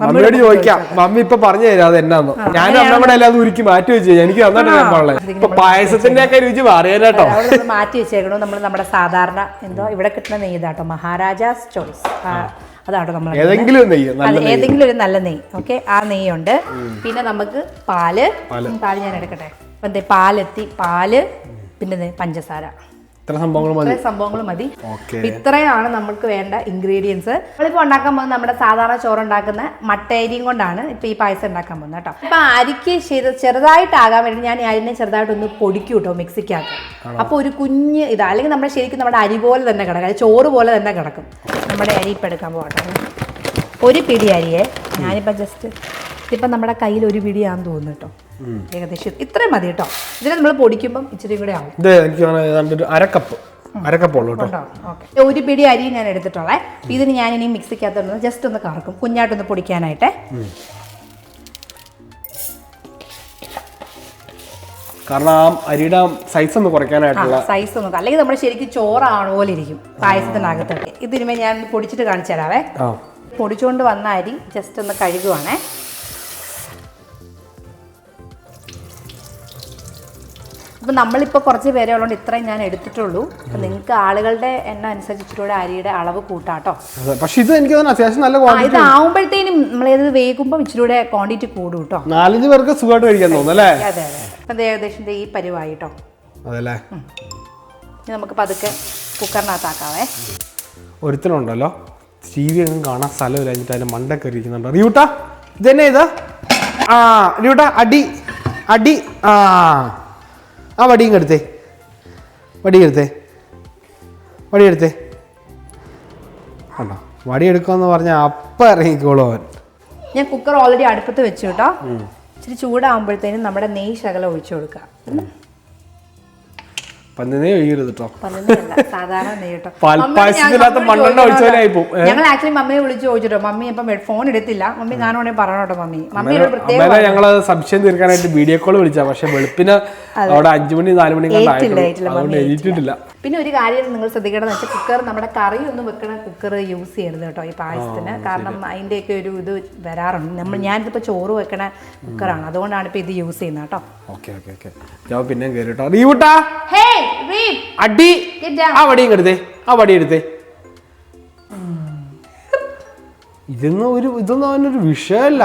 മമ്മിയോട് ചോദിക്കാം. മമ്മി ഇപ്പൊ പറഞ്ഞു തരാം അത് എന്നാന്ന്. ഞാൻ അമ്മയുടെ എല്ലാം ഉരുക്കി മാറ്റി വെച്ചു എനിക്ക് നന്നായിട്ട് ഞാൻ പാടില്ല ഇപ്പൊ പായസത്തിന്റെ ഒക്കെ രുചി നമ്മൾ മാറ്റി വെച്ചേക്കണോ. നമ്മൾ നമ്മുടെ സാധാരണ എന്തോ ഇവിടെ കിട്ടുന്ന നെയ്യ് ഇതാട്ടോ. മഹാരാജാസ് ചോയ്സ്. അതാട്ടോ നമ്മൾ ഏതെങ്കിലും നെയ്യ് ഏതെങ്കിലും ഒരു നല്ല നെയ്യ്. ഓക്കെ ആ നെയ്യുണ്ട്. പിന്നെ നമുക്ക് പാൽ. പാൽ. ഞാൻ എടുക്കട്ടെ. അപ്പൊ പാലെത്തി. പാൽ പിന്നെ പഞ്ചസാര. ഇത്ര സംഭവങ്ങൾ മതി. സംഭവങ്ങൾ മതി. ഇത്രയാണ് നമുക്ക് വേണ്ട ഇൻഗ്രീഡിയൻസ് നമ്മളിപ്പോ ഉണ്ടാക്കാൻ പോകുന്നത് നമ്മുടെ സാധാരണ ചോറ് ഉണ്ടാക്കുന്ന മട്ടേരിയും കൊണ്ടാണ് ഇപ്പൊ ഈ പായസം ഉണ്ടാക്കാൻ പോകുന്നത് കേട്ടോ. അപ്പൊ അരിക്ക് ചെറുതായിട്ട് ചെറുതായിട്ടാകാൻ വേണ്ടി ഞാൻ ഈ അരിനെ ചെറുതായിട്ടൊന്ന് പൊടിക്കും കേട്ടോ മിക്സിക്കകത്ത്. അപ്പൊ ഒരു കുഞ്ഞ് ഇതാ അല്ലെങ്കിൽ നമ്മുടെ ശരിക്കും നമ്മുടെ അരി പോലെ തന്നെ കിടക്കും. ചോറ് പോലെ തന്നെ കിടക്കും. നമ്മുടെ അരി ഇപ്പം എടുക്കാൻ പോകട്ടെ. ഒരു പിടി അരിയെ. ഞാനിപ്പോൾ ജസ്റ്റ് ഇപ്പൊ നമ്മുടെ കയ്യിൽ ഒരു പിടിയാന്ന് തോന്നുന്നു കേട്ടോ. ഏകദേശം ഇത്രയും മതി കേട്ടോ. ഇതിനെ നമ്മൾ പൊടിക്കുമ്പം ഇച്ചിരി കൂടെ ആവും. ഇത് എനിക്ക് അരക്കപ്പ്. കേട്ടോ. ഓക്കെ. ഒരു പിടി അരി ഞാൻ എടുത്തിട്ടുള്ളേ. ഇതിന് ഞാൻ ഇനി മിക്സിക്കകത്ത് ജസ്റ്റ് ഒന്ന് കറക്കും. കുഞ്ഞായിട്ടൊന്ന് പൊടിക്കാനായിട്ട്. കാരണം ആ അരിയുടെ സൈസ് ഒന്ന് കുറയ്ക്കാനായിട്ടുള്ള സൈസ് ഒന്ന് അല്ലെങ്കിൽ നമ്മുടെ ശരിക്കും ചോറാണ് പോലെ ഇരിക്കും പായസത്തിനകത്തൊക്കെ ഇതിനുമേ ഞാൻ പൊടിച്ചിട്ട് കാണിച്ചു തരാവേ. പൊടിച്ചുകൊണ്ട് വന്ന അരി ജസ്റ്റ് ഒന്ന് കഴുകുവാണേ. അപ്പം നമ്മളിപ്പോൾ കുറച്ച് പേരെ ഉള്ളതുകൊണ്ട് ഇത്രയും ഞാൻ എടുത്തിട്ടുള്ളൂ. അപ്പം നിങ്ങൾക്ക് ആളുകളുടെ എണ്ണം അനുസരിച്ച് അരിയുടെ അളവ് കൂട്ടാട്ടോ. പക്ഷേ ഇത് എനിക്ക് അത്യാവശ്യം നല്ല ക്വാണ്ടിറ്റി ഇത് ആവുമ്പോഴത്തേനും ഇത് വേകുമ്പോൾ ഇച്ചിരി കൂടെ ക്വാണ്ടിറ്റി കൂടും കേട്ടോ നാലഞ്ച് പേർക്ക് സുഖമായിട്ട് കഴിക്കാൻ തോന്നുന്നു അല്ലേ? അതെ അതെ അത്. ഏകദേശം ഈ പരിവായി കേട്ടോ അതല്ലേ? നമുക്ക് പതുക്കെ കുക്കറിനകത്താക്കാവേ. ഒരുത്തനുണ്ടല്ലോ. ടി വി ഒന്നും കാണാൻ സ്ഥലം കഴിഞ്ഞിട്ട് അതിന്റെ മണ്ടൊക്കെ ഇരിക്കുന്നുണ്ട് റിയൂട്ട ഇതന്നെ ഇത്? ആ റിയൂട്ട അടി അടി ആ. ആ വടിയും കെടുത്തേ വടിയെടുത്തേ വടിയെടുത്തേ കണ്ടോ? വടിയെടുക്കാന്ന് പറഞ്ഞാൽ അപ്പ ഇറങ്ങിക്കോളൂ അവൻ. ഞാൻ കുക്കർ ഓൾറെഡി അടുപ്പത്ത് വെച്ചു കേട്ടോ. ഇച്ചിരി ചൂടാകുമ്പോഴത്തേനും നമ്മുടെ നെയ് ശകലം ഒഴിച്ചു കൊടുക്കാം പന്നിനെ ഒഴിയരുത് കേട്ടോ സാധാരണ നെയ്യട്ടോ പാൽപ്പായസത്തിനകത്ത് മണ്ണെണ്ണ ഒഴിച്ചോലായി? ഞങ്ങൾ ആക്ച്വലി മമ്മിയെ വിളിച്ച് ചോദിച്ചിട്ടോ. മമ്മി ഇപ്പം ഫോൺ എടുത്തില്ല. മമ്മി കാണുവാണെങ്കിൽ പറഞ്ഞോട്ടോ മമ്മി. മമ്മിയോട് ഞങ്ങൾ സംശയം തീർക്കാനായിട്ട് വീഡിയോ കോൾ വിളിച്ചാ. പക്ഷെ വെളുപ്പിന് അവിടെ അഞ്ചു മണി നാലു മണി അതുകൊണ്ട് എഴുതിയിട്ടില്ല പിന്നെ ഒരു കാര്യം നിങ്ങൾ ശ്രദ്ധിക്കണം വെച്ചാൽ കുക്കർ നമ്മുടെ കറി ഒന്നും വെക്കണ കുക്കർ യൂസ് ചെയ്യരുത് കേട്ടോ ഈ പായസത്തിന്. കാരണം അതിന്റെയൊക്കെ ഒരു ഇത് വരാറുണ്ട്. നമ്മൾ ഞാനിതിപ്പോൾ ചോറ് വെക്കണ കുക്കറാണ് അതുകൊണ്ടാണ് ഇപ്പോൾ ഇത് യൂസ് ചെയ്യുന്നത് കേട്ടോ. ഓക്കെ ഓക്കെ ഓക്കെ ഞാൻ പിന്നെ കേട്ടോ. റീവിട്ടാ ഹേ റീം അടി. ആ വടിയും എടുത്തേ ആ വടി എടുത്തേ ഇതൊന്നും ഒരു ഇതൊന്നും അവനൊരു വിഷയമല്ല.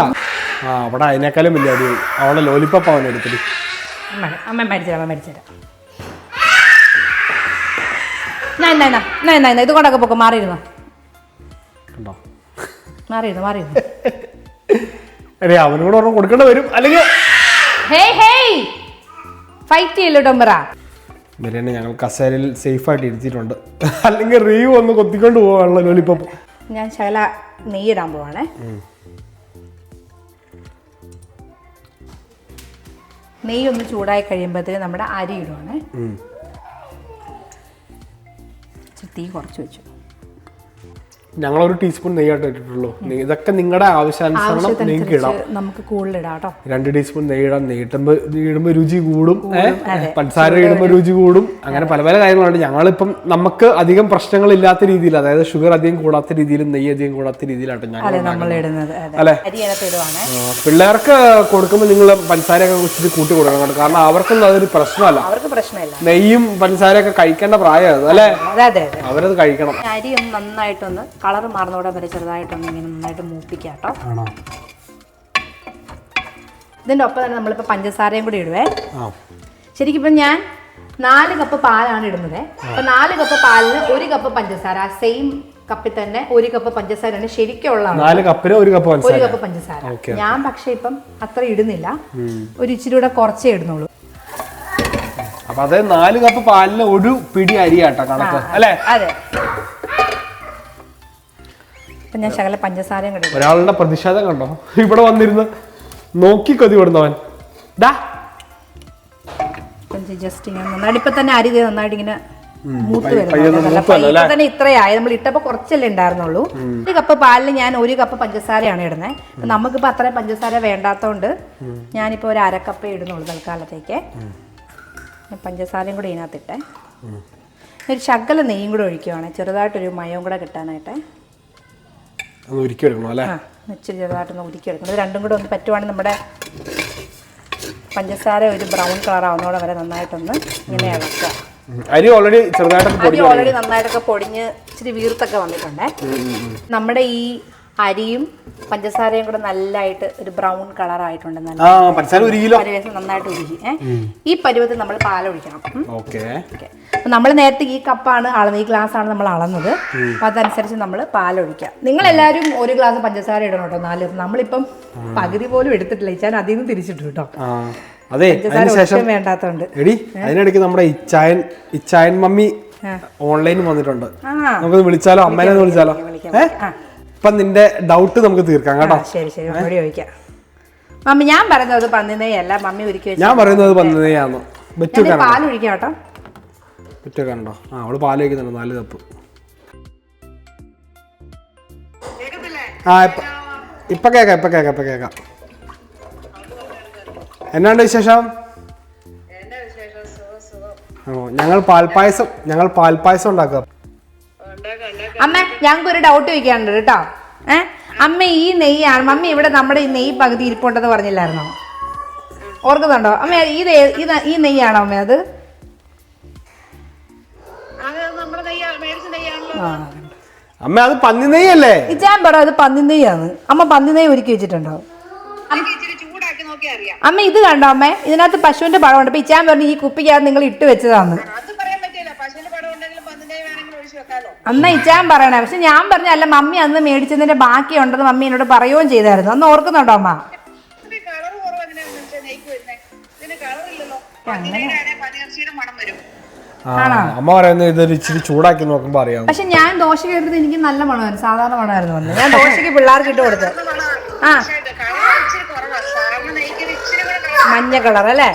ആ അവിടെ അതിനേക്കാളും വലിയ അടി. അവളെ ലോലിപ്പപ്പ് അവൻ എടുത്തിട്ട്. അമ്മ അമ്മ മരിച്ചു അമ്മ മേടിച്ചുതരാം ഇത് കൊണ്ടൊക്കെ പൊക്കെ മാറിയിരുന്നു കണ്ടോ? മാറിയിരുന്നു മാറിയിരുന്നു എടേ അവനും കൂടെ ഒരെണ്ണം കൊടുക്കേണ്ടി വരും. അല്ലെങ്കിൽ ഹേ ഹേയ് ഫൈറ്റ് ചെയ്യല്ലോ ടൊമ്പറ ബിരിയാണി ഞങ്ങൾ കസേരയിൽ സേഫായിട്ട് ഇരുത്തിയിട്ടുണ്ട്. അല്ലെങ്കിൽ റീവ് ഒന്ന് കൊത്തിക്കൊണ്ട് പോകാനുള്ള ലോലിപ്പപ്പ് ഞാൻ ശകല നെയ്യിടാൻ പോവാണേ. നെയ്യ് ഒന്ന് ചൂടായി കഴിയുമ്പോഴത്തേക്ക് നമ്മുടെ അരി ഇടുവാണേ. തീ കുറച്ച് വെച്ചു. ഞങ്ങളൊരു ടീസ്പൂൺ നെയ്യായിട്ട് ഇട്ടിട്ടുള്ളൂ. ഇതൊക്കെ നിങ്ങളുടെ ആവശ്യാനുസരണം നിങ്ങൾക്ക് ഇടാം. നമുക്ക് കൂടുതലിടാം രണ്ട് ടീസ്പൂൺ നെയ്യ് ഇടാം. നെയ്യിടുമ്പോൾ ഇടുമ്പോൾ രുചി കൂടും. പഞ്ചസാര ഇടുമ്പോൾ രുചി കൂടും. അങ്ങനെ പല പല കാര്യങ്ങളുണ്ട്. ഞങ്ങളിപ്പം നമുക്ക് അധികം പ്രശ്നങ്ങൾ ഇല്ലാത്ത രീതിയിൽ അതായത് ഷുഗർ അധികം കൂടാത്ത രീതിയിലും നെയ്യ് അധികം കൂടാത്ത രീതിയിലാട്ടോ ഞങ്ങൾ അല്ലേ? പിള്ളേർക്ക് കൊടുക്കുമ്പോൾ നിങ്ങൾ പഞ്ചസാരയൊക്കെ കുറിച്ചിട്ട് കൂട്ടി കൊടുക്കണം കാരണം അവർക്കൊന്നും അതൊരു പ്രശ്നമല്ല. അവർക്ക് പ്രശ്നമില്ല. നെയ്യും പഞ്ചസാരയൊക്കെ കഴിക്കേണ്ട പ്രായമാണ് അല്ലേ? അവരത് കഴിക്കണം. നന്നായിട്ടൊന്ന് കളർ മാറുന്നതോടെ വരെ ചെറുതായിട്ടൊന്ന് ഇങ്ങനെ നന്നായിട്ട് മൂപ്പിക്കാം കേട്ടോ ആണോ? ഇതിന്റെ ഒപ്പം തന്നെ നമ്മളിപ്പോൾ പഞ്ചസാരയും കൂടി ഇടുവേ. ശരിക്കും ഇപ്പം ഞാൻ നാല് കപ്പ് പാലാണ് ഇടുന്നത്. അപ്പം നാല് കപ്പ് പാലിന് ഒരു കപ്പ് പഞ്ചസാര സെയിം കപ്പിൽ തന്നെ ഒരു കപ്പ് പഞ്ചസാരയാണ് ശരിക്കുള്ള. നാല് കപ്പിന് ഒരു കപ്പ് ഒരു പഞ്ചസാര. കപ്പ് പഞ്ചസാര. ഞാൻ പക്ഷേ ഇപ്പം അത്ര ഇടുന്നില്ല. ഒരു ഇച്ചിരി കൂടെ കുറച്ചേ ഇടുന്നുള്ളൂ. അപ്പൊ അത് നാല് കപ്പ് പാലിന് ഒരു പിടി അരിയാട്ടോ കണക്ക്. അല്ലേ? അതെ. അപ്പം ഞാൻ ശകല പഞ്ചസാരയും കൂടി ഇടും. ഒരാളുടെ പ്രതിഷേധം കണ്ടോ? ഇവിടെ വന്നിരുന്ന് നോക്കി കൊതി വിടുന്നവൻ ജസ്റ്റ് ഇങ്ങനെ നന്നായിട്ട് ഇപ്പം തന്നെ അരി ദേ നന്നായിട്ട് ഇങ്ങനെ മൂത്ത് തന്നെ ഇത്രയായി നമ്മൾ ഇട്ടപ്പോൾ കുറച്ചല്ലേ ഉണ്ടായിരുന്നുള്ളൂ. ഒരു കപ്പ് പാലിൽ ഞാൻ ഒരു കപ്പ് പഞ്ചസാരയാണ് ഇടുന്നത് അപ്പം നമുക്കിപ്പോൾ അത്രയും പഞ്ചസാര വേണ്ടാത്തതുകൊണ്ട് ഞാനിപ്പോൾ ഒരു അരക്കപ്പേ ഇടുന്നുള്ളൂ തൽക്കാലത്തേക്ക്. പഞ്ചസാരയും കൂടി ഇതിനകത്തിട്ടെ. ഒരു ശകല നെയ്യും കൂടെ ഒഴിക്കുവാണ്. ചെറുതായിട്ടൊരു മയവും കൂടെ കിട്ടാനായിട്ട്. ഒന്ന് എടുക്കണം അല്ലേ? ഇച്ചിരി ചെറുതായിട്ടൊന്ന് ഉരുക്കിയെടുക്കണം. ഇത് രണ്ടും കൂടെ ഒന്ന് പറ്റുവാണെങ്കിൽ നമ്മുടെ പഞ്ചസാര ഒരു ബ്രൗൺ കളർ ആവുന്നതോടെ വരെ നന്നായിട്ടൊന്ന് ഇങ്ങനെ ഇളക്കുക. അരി ഓൾറെഡി ചെറുതായിട്ടൊക്കെ പൊടി അരി ഓൾറെഡി നന്നായിട്ടൊക്കെ പൊടിഞ്ഞ് ഇച്ചിരി വീർത്തൊക്കെ വന്നിട്ടുണ്ടേ. നമ്മുടെ ഈ അരിയും പഞ്ചസാരയും കൂടെ നല്ലതായിട്ട് ഒരു ബ്രൗൺ കളർ ആയിട്ടുണ്ട് പഞ്ചസാര നന്നായിട്ട് ഉരുകി. ഈ പരുവത്തിൽ നമ്മൾ പാലൊഴിക്കണം. ഓക്കെ. നമ്മൾ നേരത്തെ ഈ കപ്പാണ് അളന്നത് ഈ ഗ്ലാസ് ആണ് നമ്മൾ അളന്നത്. അതനുസരിച്ച് നമ്മൾ പാലൊഴിക്കാം നിങ്ങൾ എല്ലാവരും ഒരു ഗ്ലാസ് പഞ്ചസാര ഇടണം കേട്ടോ നാല്. നമ്മളിപ്പം പകുതി പോലും എടുത്തിട്ടില്ല. ഇച്ചാൻ അതിൽ നിന്ന് തിരിച്ചിട്ടു കേട്ടോ. അതെ അതിനുശേഷം വേണ്ടാത്തോണ്ട്. എടി അതിനിടയ്ക്ക് നമ്മുടെ ഇച്ചായൻ ഇച്ചായൻ മമ്മി. ഓൺലൈനിൽ വന്നിട്ടുണ്ട്. നമുക്ക് വിളിച്ചാലോ? അമ്മേനെ വിളിച്ചാലോ? ഏഹ്. ഇപ്പൊ നിന്റെ ഡൗട്ട് നമുക്ക് തീർക്കാം കേട്ടോ. ശരി ശരി. മറുപടി ചോദിക്കാം. മമ്മി ഞാൻ പറയുന്നത് പന്നിനെയല്ല മമ്മി ഒരുക്കി വെച്ചു ഞാൻ പറയുന്നത് പന്നതയാന്ന് വെച്ചു പാൽ ഒഴിക്കാം കേട്ടോ. വെച്ചു കണ്ടോ ആ അവൾ പാൽ ഒഴിക്കുന്നുണ്ട് നാല് കപ്പ്. ആ ഇപ്പം ഇപ്പൊ കേക്കാം ഇപ്പൊ കേക്കാം ഇപ്പൊ കേക്കാം. എന്നാണ്ട് വിശേഷം? ഞങ്ങൾ പാൽപ്പായസം ഞങ്ങൾ പാൽപ്പായസം ഉണ്ടാക്കുക. അമ്മ ഞങ്ങൾക്ക് ഒരു ഡൗട്ട് ചോദിക്കാനുണ്ട് കേട്ടോ. ഏ? അമ്മ ഈ നെയ്യാണ് മമ്മി ഇവിടെ നമ്മുടെ ഈ നെയ്യ് പകുതി ഇരിപ്പുണ്ടെന്ന് പറഞ്ഞില്ലായിരുന്നോ? ഓർക്കുന്നുണ്ടോ? അമ്മ ഇത് ഇത് ഈ നെയ്യാണോ അമ്മ അത്. അമ്മ അത് പന്നി നെയ്യല്ലേ? ഇച്ചാൻ പറ അത് പന്നി നെയ്യാണ്. അമ്മ പന്നി നെയ്യ് ഒരുക്കി വെച്ചിട്ടുണ്ടോ? അമ്മ ഇത് കണ്ടോ അമ്മേ? ഇതിനകത്ത് പശുവിന്റെ പഴമുണ്ട്. അപ്പൊ ഇച്ചാൻ പറഞ്ഞു ഈ കുപ്പിക്കകത്ത് നിങ്ങൾ ഇട്ട് വെച്ചതാന്ന്. അന്ന് ഇച്ചാൻ പറയണേ. പക്ഷെ ഞാൻ പറഞ്ഞ അല്ല മമ്മി അന്ന് മേടിച്ചതിന്റെ ബാക്കി ഉണ്ടെന്ന് മമ്മി എന്നോട് പറയുകയും ചെയ്തായിരുന്നു. അന്ന് ഓർക്കുന്നുണ്ടോ അമ്മ? അമ്മ പറയുന്നത് ഇതൊരു ഇച്ചിരി ചൂടാക്കി നോക്കുമ്പോ അറിയാം പക്ഷെ ഞാൻ ദോശ കേട്ടത് എനിക്ക് നല്ല മണമായിരുന്നു. സാധാരണ മണമായിരുന്നു വന്നത് ഞാൻ ദോശയ്ക്ക് പിള്ളേർക്ക് ഇട്ട് കൊടുത്തു ആ. മഞ്ഞ കളർ അല്ലേ?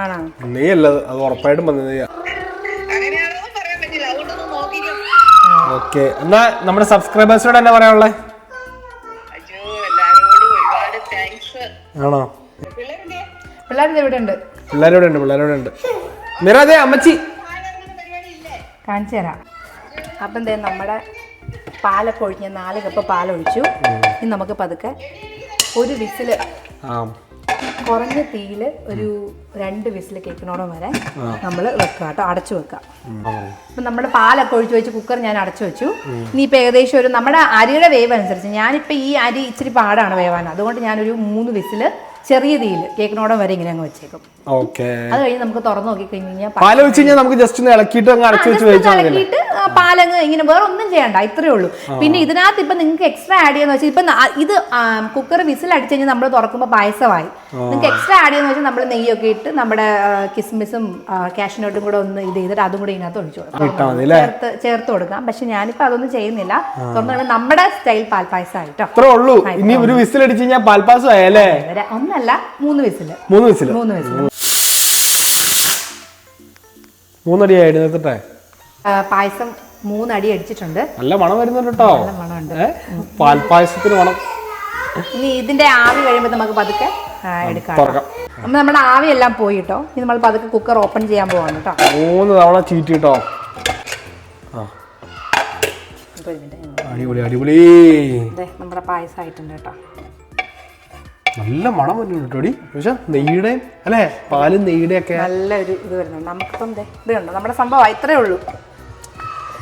ആണോ? നീ അല്ല അത് ഉറപ്പായിട്ടും വന്നത് ഓക്കെ എന്നാ നമ്മുടെ സബ്സ്ക്രൈബേഴ്സിനോട് എന്നാ പറയാനുള്ളേ? ആണോ? പിള്ളേരുടെ ഇവിടെ ഉണ്ട്? പിള്ളേരോടെ ഉണ്ട് പിള്ളേരോടെ ഉണ്ട് മിറ അതെ അമ്മച്ചി. കാണിച്ചു തരാം അപ്പം എന്തേ നമ്മുടെ പാലൊക്കെ ഒഴിഞ്ഞ് നാല് കപ്പ് പാലൊഴിച്ചു. ഇനി നമുക്ക് പതുക്കെ ഒരു വിസിൽ ആ. കുറഞ്ഞ തീയിൽ ഒരു രണ്ട് വിസിൽ കേൾക്കണോടം വരെ നമ്മൾ വെക്കുക കേട്ടോ അടച്ചു വെക്കാം. അപ്പം നമ്മുടെ പാലൊക്കെ ഒഴിച്ചു വെച്ച് കുക്കർ ഞാൻ അടച്ചു വെച്ചു. ഇനിയിപ്പോൾ ഏകദേശം ഒരു നമ്മുടെ അരിയുടെ വേവ് അനുസരിച്ച് ഞാനിപ്പോൾ ഈ അരി ഇച്ചിരി പാടാണ് വേവാൻ. അതുകൊണ്ട് ഞാനൊരു മൂന്ന് വിസിൽ ചെറിയ തീയിൽ കേക്കിനോടം വരെ ഇങ്ങനെ അങ്ങ് വെച്ചേക്കും. ഓക്കെ. അത് കഴിഞ്ഞ് നമുക്ക് തുറന്നു നോക്കി കഴിഞ്ഞ് കഴിഞ്ഞാൽ പാൽ വെച്ച് കഴിഞ്ഞാൽ നമുക്ക് ജസ്റ്റ് ഒന്ന് ഇളക്കിയിട്ട് അങ്ങ് അടച്ചു വെച്ച് just ഒന്ന് കഴിച്ചാൽ ഇളക്കിയിട്ട് പാലങ്ങ് ഇങ്ങനെ വേറെ ഒന്നും ചെയ്യണ്ട ഇത്രേ ഉള്ളൂ. പിന്നെ ഇതിനകത്ത് ഇപ്പൊ നിങ്ങൾക്ക് എക്സ്ട്രാ ആഡ് ചെയ്യാന്ന് വെച്ചാൽ ഇപ്പൊ ഇത് കുക്കർ വിസിൽ അടിച്ചു കഴിഞ്ഞാൽ നമ്മൾ തുറക്കുമ്പോൾ പായസമായി. നിങ്ങൾക്ക് എക്സ്ട്രാ ആഡ് ചെയ്യാന്ന് വെച്ചാൽ നമ്മൾ നെയ്യൊക്കെ ഇട്ട് നമ്മുടെ കിസ്മിസും കാഷ്നട്ടും കൂടെ ഒന്ന് ഇത് ചെയ്തിട്ട് അതും കൂടെ ഇതിനകത്ത് ഒഴിച്ചു ഇട്ടാ കൊടുക്കാം മതി അല്ലേ? ചേർത്ത് ചേർത്ത് കൊടുക്കാം. പക്ഷെ ഞാനിപ്പോ അതൊന്നും ചെയ്യുന്നില്ല. തുറന്നു നമ്മുടെ സ്റ്റൈൽ പാൽപ്പായസമായി കേട്ടോ ഇത്രേ ഉള്ളൂ. ഇനി ഒരു വിസിൽ അടിച്ച് കഴിഞ്ഞാൽ പാൽപ്പാസം ആയല്ലേ ഒന്നല്ല മൂന്ന് വയസ്സിൽ മൂന്ന് വിസിൽ മൂന്ന് വയസ്സിൽ മൂന്നടി ആയിട്ട് നിർത്തട്ടെ? പായസം മൂന്നടി അടിച്ചിട്ടുണ്ട്. നല്ല മണം വരുന്നുണ്ട് കേട്ടോ. നല്ല മണമുണ്ട്. പാൽ പായസത്തിന് മണം. ഇനി ഇതിന്റെ ആവി കഴിയുമ്പോൾ നമുക്ക് പതുക്കെ എടുക്കാം അപ്പൊ നമ്മുടെ ആവി എല്ലാം പോയി കേട്ടോ. ഇനി നമ്മൾ പതുക്കെ കുക്കർ ഓപ്പൺ ചെയ്യാൻ പോവാണ് കേട്ടോ. മൂന്ന് തവണ ചീറ്റി കേട്ടോ. അടിപൊളി അടിപൊളി. നമ്മുടെ പായസം ആയിട്ടുണ്ട് കേട്ടോ. നല്ല മണം വരുന്നുണ്ട് കേട്ടോടി പക്ഷെ നെയ്യുടെയും അല്ലേ? പാലും നെയ്യുടെ ഒക്കെ നല്ലൊരു ഇത് വരുന്നുണ്ട് നമുക്കിപ്പം ഇത് കണ്ടോ? നമ്മുടെ സംഭവം ഇത്രേ ഉള്ളൂ.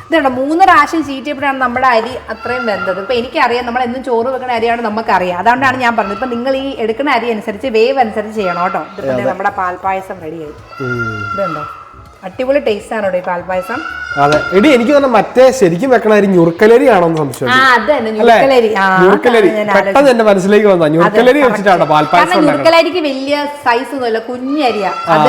ഇത് കണ്ടോ? മൂന്ന് പ്രാവശ്യം ചീറ്റിയപ്പോഴാണ് നമ്മുടെ അരി അത്രയും വെന്തത്. ഇപ്പൊ എനിക്കറിയാം നമ്മൾ എന്നും ചോറ് വെക്കുന്ന അരിയാണ് നമുക്കറിയാം. അതുകൊണ്ടാണ് ഞാൻ പറഞ്ഞത്. ഇപ്പൊ നിങ്ങൾ ഈ എടുക്കുന്ന അരി അനുസരിച്ച് വേവ് അനുസരിച്ച് ചെയ്യണം കേട്ടോ. നമ്മുടെ പാൽപ്പായസം റെഡിയായി. ഇതുണ്ടോ അടിപൊളി ടേസ്റ്റ് ആണ് ഈ പാൽപ്പായസം? അതെ. എടി എനിക്ക് തന്നെ മറ്റേ ശരിക്കും വെക്കണ അരി ഞുറുക്കലരി ആണോന്ന് സംശയം ആ അതെ തന്നെ ഞുറുക്കലരി പെട്ടെന്ന് എന്റെ മനസ്സിലേക്ക് വന്ന ഞുറുക്കലരി വെച്ചിട്ടാണ് പാൽപ്പായസം ഞുറുക്കലരിക്ക് വലിയ സൈസ് ഒന്നുമില്ല. കുഞ്ഞരിയാ അത്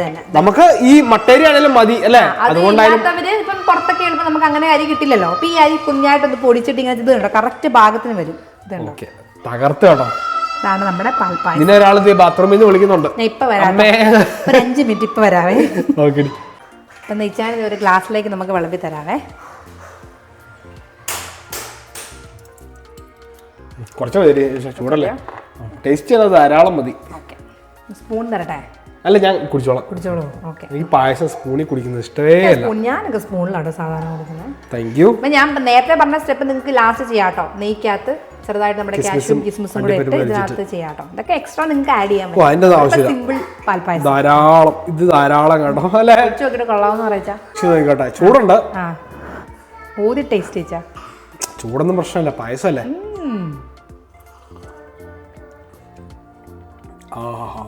തന്നെ നമുക്ക് ഈ മട്ടേരി ആണെങ്കിലും മതി അല്ലേ? അത് അതുകൊണ്ടായാലും ഇല്ലാത്തവര് ഇപ്പം പുറത്തൊക്കെ എളുപ്പം നമുക്ക് അങ്ങനെ അരി കിട്ടില്ലല്ലോ. അപ്പൊ ഈ അരി കുഞ്ഞായിട്ടൊന്ന് പൊടിച്ചിട്ട് ഇങ്ങനെ ഇത് കറക്റ്റ് ഭാഗത്തിന് വരും. തകർത്ത് കേട്ടോ. ഇതാണ് നമ്മുടെ പാൽപ്പായ ഇതിനെ ഒരാൾ ബാത്റൂമിൽ നിന്ന് വിളിക്കുന്നുണ്ട്. ഞാൻ ഇപ്പൊ വരാം ഒരു അഞ്ച് മിനിറ്റ് ഇപ്പൊ വരാവേ. അപ്പൊ നെയ്ച്ചാൻ ഒരു ഗ്ലാസ്സിലേക്ക് നമുക്ക് വിളമ്പി തരാവേ. കുറച്ച് മതി ചൂടല്ലേ? ടേസ്റ്റ് ചെയ്താൽ ധാരാളം മതി. ഓക്കെ. സ്പൂൺ തരട്ടെ? അല്ല ഞാൻ കുടിച്ചോളാം. കുടിച്ചോളൂ. ഓക്കെ. ഈ പായസം സ്പൂണിൽ കുടിക്കുന്നത് ഇഷ്ടമേ അല്ല. ഞാനൊക്കെ സ്പൂണിലാണ് സാധാരണ കുടിക്കുന്നത് താങ്ക് യു അപ്പൊ ഞാൻ നേരത്തെ പറഞ്ഞ സ്റ്റെപ്പ് നിങ്ങൾക്ക് ലാസ്റ്റ് ചെയ്യാട്ടോ. നെയ്ക്കകത്ത് ചെറുതായിട്ട് നമ്മുടെ കാഷ്യും കിസ്മിസും കൂടെ ഇട്ട് ഇതിനകത്ത് ചെയ്യാട്ടോ. ഇതൊക്കെ എക്സ്ട്രാ നിങ്ങൾക്ക് ആഡ് ചെയ്യാൻ ആവശ്യമില്ല. സിമ്പിൾ പാൽപ്പായസം. ധാരാളം. ഇത് ധാരാളം കേട്ടോ. അല്ലേ? വെച്ച് നോക്കിയിട്ട് കൊള്ളാമെന്ന് പറയച്ചാ. നോക്കട്ടെ ചൂടുണ്ട്. ആ. ഊതി ടേസ്റ്റ് ചെയ്യാ. ചൂടൊന്നും പ്രശ്നമില്ല. പായസമല്ലേ? ആഹാ.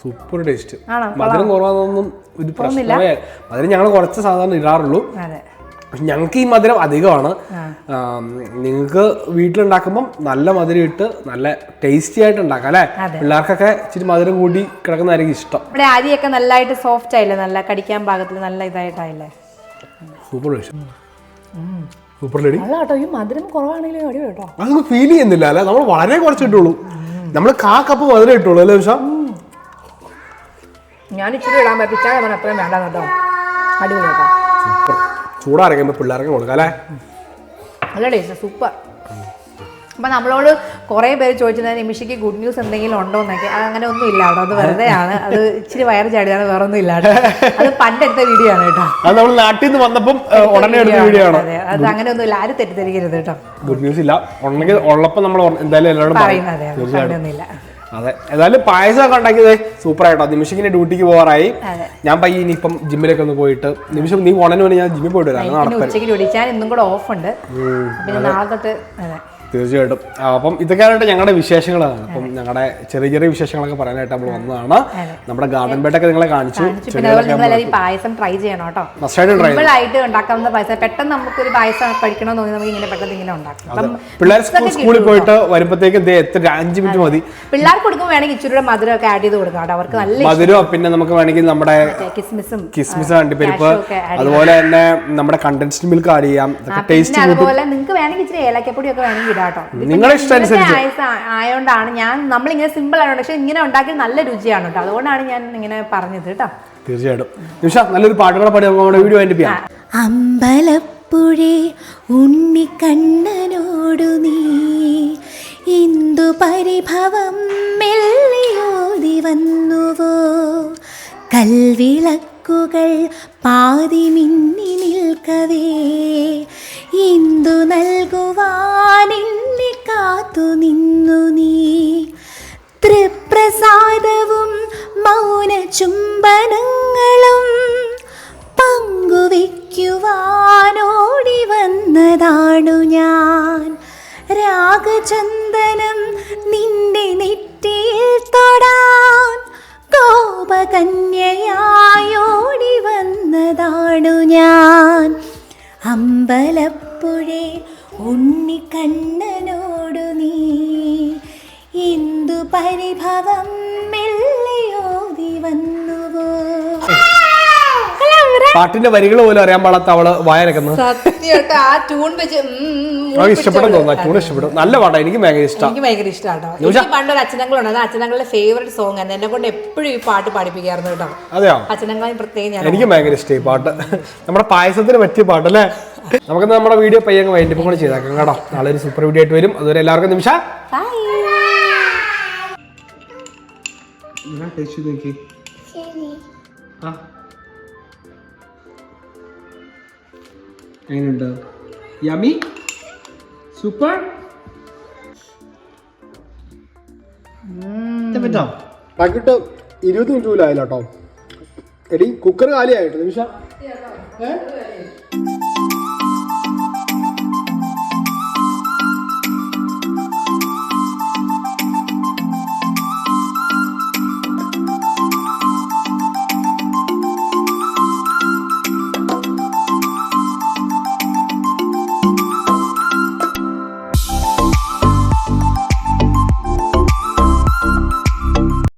Super taste. മധുരം കുറവാണെന്നൊന്നും ഒരു പ്രശ്നമേ മധുരം ഞങ്ങൾ കുറച്ച് സാധാരണ ഇടാറുള്ളൂ. അതെ. പക്ഷെ ഞങ്ങൾക്ക് ഈ മധുരം അധികമാണ്. നിങ്ങൾക്ക് വീട്ടിലുണ്ടാക്കുമ്പം നല്ല മധുരം ഇട്ട് നല്ല ടേസ്റ്റി ആയിട്ട് ഉണ്ടാക്കാം അല്ലേ. പിള്ളേർക്കൊക്കെ ഇച്ചിരി മധുരം കൂടി കിടക്കുന്നതായിരിക്കും ഇഷ്ടം. ഇവിടെ അരിയൊക്കെ നല്ലതായിട്ട് സോഫ്റ്റ് ആയില്ലേ? നല്ല കടിക്കാൻ പാകത്തിൽ നല്ല ഇതായിട്ടായില്ലേ? Super taste. Super lady. അല്ല കേട്ടോ ഈ മധുരം കുറവാണെങ്കിലും അടി കേട്ടോ. അതൊന്നും ഫീൽ ചെയ്യുന്നില്ല അല്ലെ? നമ്മൾ വളരെ കുറച്ച് ഇട്ടുള്ളൂ. നമ്മൾ കാ കപ്പ് മധുരം ഇട്ടുള്ളൂ അല്ലേ വിഷ ഞാൻ ഇച്ചിരി ഇടാൻ അവൻ അത്രയും വേണ്ട കേട്ടോ അടിപൊളി കേട്ടോ സൂപ്പർ. ചൂടാറിക്കുമ്പോൾ പിള്ളേർക്ക് കൊടുക്കാം അല്ലേ? നല്ല ടേസ്റ്റ് സൂപ്പർ. അപ്പം നമ്മളോട് കുറേ പേര് ചോദിച്ചത് നിമിഷയ്ക്ക് ഗുഡ് ന്യൂസ് എന്തെങ്കിലും ഉണ്ടോ എന്നൊക്കെ. അങ്ങനെ ഒന്നും ഇല്ല കേട്ടോ. അത് വെറുതെ ആണ് അത് ഇച്ചിരി വയറ് ചാടിയാണ് വേറെ ഒന്നും ഇല്ല കേട്ടോ. അത് പണ്ടെടുത്ത വീഡിയോ ആണ് കേട്ടോ. അത് നമ്മൾ നാട്ടിൽ നിന്ന് വന്നപ്പം ഉടനെ എടുത്ത വീഡിയോ ആണ്. അതെ അങ്ങനെ ഒന്നും ഇല്ല. ആരും തെറ്റിദ്ധരിക്കരുത് കേട്ടോ. ഗുഡ് ന്യൂസ് ഇല്ല. ഉണ്ടെങ്കിൽ ഉള്ളപ്പോൾ നമ്മൾ എന്തായാലും എല്ലാവരും പറയുന്നില്ല അതെ ഏതായാലും പായസം ഒക്കെ ഉണ്ടാക്കിയത് സൂപ്പർ ആയിട്ടോ. നിമിഷക്കിന്റെ ഡ്യൂട്ടിക്ക് പോകാറായി. ഞാൻ പയ്യെ ഇനിയിപ്പം ജിമ്മിലൊക്കെ ഒന്ന് പോയിട്ട് നിമിഷം നീ ഉണനു വേണ്ടി ഞാൻ ജിമ്മിൽ പോയിട്ട് വരാം. ഉച്ചയ്ക്ക് ഞാൻ ഇന്നും കൂടെ ഓഫ് ഉണ്ട്. പിന്നെ നാളെ തൊട്ട് തീർച്ചയായിട്ടും. അപ്പം ഇതൊക്കെയായിട്ട് ഞങ്ങളുടെ വിശേഷങ്ങളാണ് അപ്പം ഞങ്ങളുടെ ചെറിയ ചെറിയ വിശേഷങ്ങളൊക്കെ പറയാനായിട്ട് നമ്മൾ വന്നതാണ്. നമ്മുടെ ഗാർഡൻ ബെഡൊക്കെ നിങ്ങളെ കാണിച്ചു. പായസം ട്രൈ ചെയ്യണം കേട്ടോ. സിമ്പിൾ ആയിട്ട് ഉണ്ടാക്കാവുന്ന പായസം. പെട്ടെന്ന് നമുക്കൊരു പായസം കഴിക്കണമെന്ന് തോന്നി നമുക്ക് ഇങ്ങനെ പെട്ടെന്ന് ഇങ്ങനെ ഉണ്ടാക്കാം. പിള്ളേർ സ്കൂളിൽ പോയിട്ട് വരുമ്പോഴത്തേക്ക് എത്ര അഞ്ച് മിനിറ്റ് മതി. പിള്ളേർക്ക് കൊടുക്കുമ്പോൾ വേണമെങ്കിൽ ഇച്ചിരി മധുരമൊക്കെ ആഡ് ചെയ്ത് കൊടുക്കാം അവർക്ക് നല്ല മധുരം പിന്നെ നമുക്ക് വേണമെങ്കിൽ നമ്മുടെ കിസ്മിസും കിസ്മിസ് അണ്ടിപ്പരിപ്പ് ഒക്കെ അതുപോലെ തന്നെ നമ്മുടെ കണ്ടൻസ്ഡ് മിൽക്ക് ആഡ് ചെയ്യാം. ടേസ്റ്റ് അതുപോലെ നിങ്ങൾക്ക് വേണമെങ്കിൽ ഇച്ചിരി ഏലക്കപ്പൊടി ഒക്കെ വേണമെങ്കിൽ നിങ്ങളുടെ ആയതുകൊണ്ടാണ് ഞാൻ നമ്മളിങ്ങനെ സിമ്പിൾ ആണ് പക്ഷെ ഇങ്ങനെ ഉണ്ടാക്കി നല്ല രുചിയാണ് കേട്ടോ. അതുകൊണ്ടാണ് ഞാൻ ഇങ്ങനെ പറഞ്ഞത് കേട്ടോ. തീർച്ചയായിട്ടും. നിമിഷ നല്ലൊരു പാട്ടുകൂടെ പാടി നമ്മുടെ വീഡിയോ അമ്പലപ്പുഴേ ഉണ്ണിക്കണ്ണനോടു നീ ഇന്ദു പരിഭവം മെല്ലിയോതി വന്നുവോ? കൽവിളക്കുകൾ പാതി മിന്നി നിൽക്കവേ. ഇന്ദു നൽകുവാനെന്നെ കാത്തു നിന്നു നീ. തൃപ്രസാദവും മൗന ചുംബനങ്ങളും പങ്കുവയ്ക്കുവാനോടി വന്നതാണു ഞാൻ. രാഗചന്ദനം നിന്റെ നെറ്റിയിൽ തൊടാൻ കോപകന്യയായോടി വന്നതാണു ഞാൻ. അമ്പലപ്പുഴേ ഉണ്ണിക്കണ്ണനോടു നീ. ഇന്ദു പരിഭവം പാട്ടിന്റെ വരികൾ പോലും അറിയാൻ പാടാത്ത അവൾ വായനക്കുന്നത് ഇഷ്ടപ്പെടും തോന്നുന്നു ട്യൂൺ ഇഷ്ടപ്പെടും. നല്ല പാട്ടാ എനിക്ക് ഭയങ്കര ഇഷ്ടം. എനിക്ക് ഭയങ്കര ഇഷ്ടമാട്ടോ എനിക്ക് പണ്ടൊരു അച്ഛനങ്ങളുണ്ട് അത് അച്ഛനങ്ങളുടെ ഫേവറേറ്റ് സോങ് ആണ് എന്നെ കൊണ്ട് എപ്പോഴും ഈ പാട്ട് പാടിപ്പിക്കായിരുന്നു കേട്ടോ. അതെയോ? അച്ഛനങ്ങളെ പ്രത്യേകം ഞാൻ എനിക്ക് ഭയങ്കര ഈ പാട്ട്. നമ്മുടെ പായസത്തിന് പറ്റിയ പാട്ടല്ലേ? നമുക്ക് നമ്മുടെ വീഡിയോ പയ്യങ്ങ് വൈൻഡിപ്പം കൂടെ ചെയ്താക്കാം കേട്ടോ. നാളെ ഒരു സൂപ്പർ വീഡിയോ ആയിട്ട് വരും. അതുവരെ എല്ലാവർക്കും നിമിഷ എങ്ങനെയുണ്ട്? യമി? സൂപ്പർ? പാക്കിട്ട് ഇരുപത് മിനിറ്റ് പോലും ആയില്ല കേട്ടോ. എടി കുക്കർ കാലിയായിട്ട്. നിമിഷ.